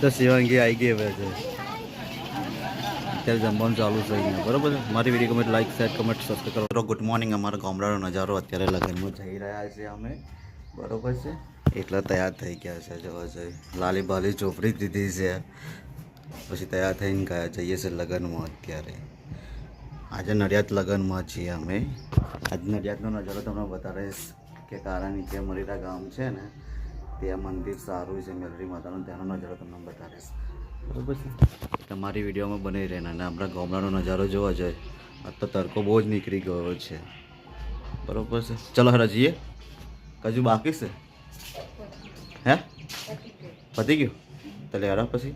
તો શિવાંગી આવી ગઈ હવે છે. અત્યારે જમવાનું ચાલુ છે અહીંયા, બરોબર મારી video comment like share comment subscribe કરો. ગુડ મોર્નિંગ અમારા ગામડાનો નજારો. અત્યારે લગ્નમાં જઈ રહ્યા છે અમે. બરોબર છે? એટલા તૈયાર થઈ ગયા છે, જોવા જઈ લાલી બાલી ચોપડી દીધી છે. પછી તૈયાર થઈને ગયા, જઈએ છીએ લગ્નમાં અત્યારે. આજે નડિયાદ લગ્નમાં છીએ અમે. આજ નડિયાદનો નજારો તમને બતાવીશ. કે કારા જે મરીરા ગામ છે ને, ત્યાં મંદિર સારું છે મેલરી માતાનું ત્યાંનો નજારો તમને બતાવીશ. બરાબર છે? તમારી વિડીયોમાં બની રહેના, અને આપણા ગામડાનો નજારો જોવા જોઈએ આ તો તડકો બહુ જ નીકળી ગયો છે. બરોબર છે? ચલો હરા જઈએ. હજુ બાકી છે? હે? પતી ગયું? તો હરા પછી.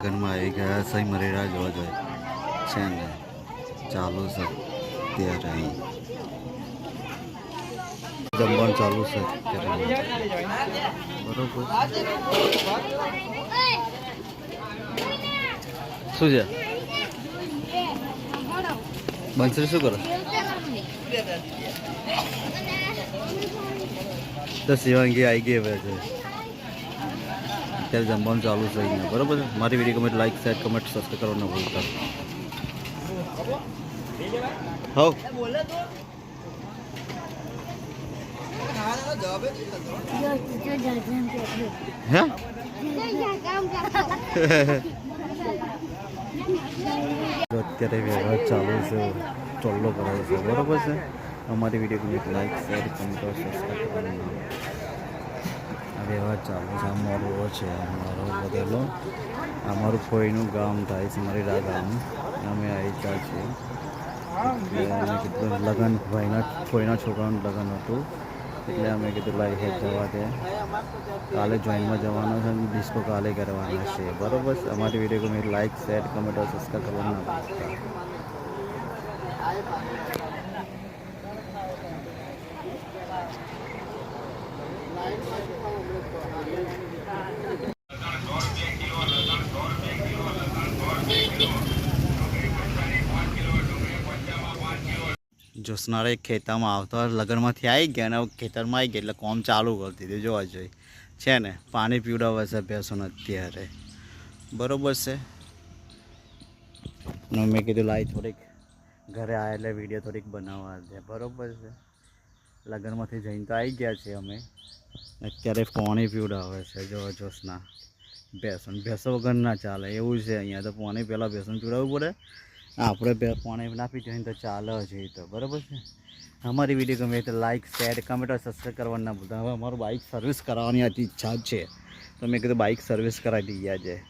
ઘરમાં આવી ગયા સહી મરેડા જોવા જોઈએ છે ને. ચાલુ છે ત્યારે અહીં જમવાનું ચાલુ છે બરોબર. શું છે? બંસરી શું કરો? તો શિવાંગી આવી ગઈ હવે છે અત્યારે જમવાનું ચાલુ છે અહીંયા. બરોબર? મારી video comment like share comment subscribe કરવાનું ભૂલતા. હો અત્યારે વ્યવહાર ચાલુ છે, ચોલ્લો ભરાય છે, બરોબર છે? અમારી video like share comment subscribe કરવાનું વ્યવહાર ચાલુ છે, અમારો છે, અમારો બધેલો. અમારું ફોઈનું ગામ થાય છે મારી રાગામ અમે આવી ત્યાં છીએ. લગ્ન, ભાઈના ફોઈના છોકરાનું લગ્ન હતું. એટલે અમે કીધું, લાઈ, હેડ જવા દે. કાલે જોઈનમાં જવાનો છે અને ડિસ્કો કાલે કરવાના છે. બરોબર અમારી વીડિયો ગમે લાઈક શેર કમેન્ટ સબસ્ક્રાઈબ કરવાનું ના ભૂલતા. જોસનારે ખેતરમાં આવતા લગ્નમાંથી આવી ગયા અને ખેતરમાં આવી ગયા એટલે કોમ ચાલુ કરી દીધું, જોવા જોઈએ. છે ને, પાણી પીવડાવે છે ભેંસોને અત્યારે. બરોબર છે. મેં કીધું, લાઈ થોડીક ઘરે આવ્યા એટલે વીડિયો થોડીક બનાવવા દે. બરોબર છે. લગ્નમાંથી જઈને તો આવી ગયા છીએ અમે. અત્યારે પાણી પીવડાવે છે જો જોશના ભેંસો ભેંસો વગર ના ચાલે, એવું છે. અહીંયા તો પાણી પહેલાં ભેંસોને પીવડાવવું પડે આપણે બે પાણી નાપી જઈને તો ચાલે છે તો, બરાબર છે? અમારી વીડિયો ગમે તો લાઈક શેર કમેન્ટ સબસ્ક્રાઈબ કરવા ના ભૂલતા. હવે અમારું બાઇક સર્વિસ કરાવવાની હતી ઈચ્છા જ છે. તો મેં કીધું બાઇક સર્વિસ કરાવી દઈએ આજે.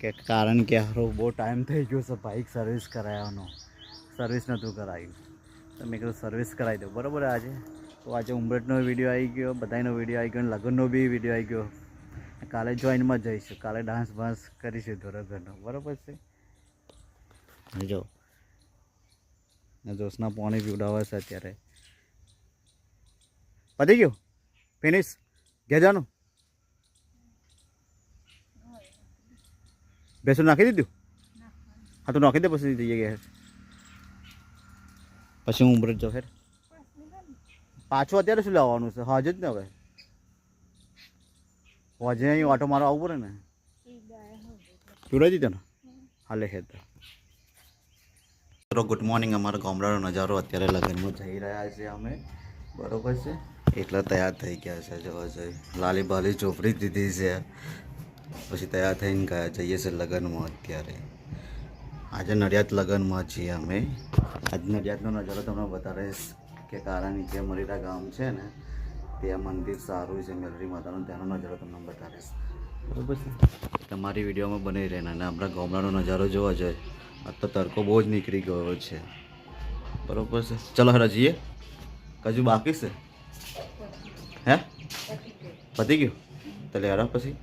કે કારણ કે હારો બહુ ટાઈમ થઈ ગયો છે બાઇક સર્વિસ કરાવવાનો. સર્વિસ નહોતું કરાવ્યું તો મેં કીધું સર્વિસ કરાવી દઉં. બરાબર આજે? તો આજે ઉમરેટનો વીડિયો આવી ગયો બધાનો વીડિયો આવી ગયો લગ્નનો બી વીડિયો આવી ગયો. કાલે જોઈનમાં જઈશું. કાલે ડાન્સ બાન્સ કરીશું ધોરગરનો બરાબર છે? જો. જોશના પાણી પીવડાવે છે અત્યારે. પતી ગયું? ફિનિશ ઘેર જવાનું નાખી દીધું? હા તો નાખી દે પછી જઈએ ઘેર પછી હું ઉમરેટ જાઉં ફેર પાછું અત્યારે શું લાવવાનું છે? હાજ જ ને હવે. હજે અહીં ઓટો મારો આવવું પડે ને? પીવડાવી દીધો ને? હાલે ખેત મિત્રો ગુડ મોર્નિંગ અમારો ગામડાનો નજારો. અત્યારે લગ્નમાં જઈ રહ્યા છે અમે. બરોબર છે? એટલા તૈયાર થઈ ગયા છે, જોવા જઈ લાલી બાલી ચોપડી દીધી છે. પછી તૈયાર થઈને ગયા, જઈએ છીએ લગ્નમાં અત્યારે. આજે નડિયાદ લગ્નમાં છીએ અમે. આજ નડિયાદનો નજારો તમને બતાવીશ કે કારણ કે મરીરા ગામ છે ને, ત્યાં મંદિર સારું છે મેલરી માતાનું, ત્યાંનો નજારો તમને બતાવીશ. બરોબર છે? તમારી વિડીયોમાં બની રહેના અને આપણા ગામડાનો નજારો જોવા જાય આજ તો તડકો બહુ જ નીકળી ગયો છે. બરોબર છે. ચલો હરા જઈએ. હજુ બાકી છે? હે? પતી ગયું? તો હરા પછી.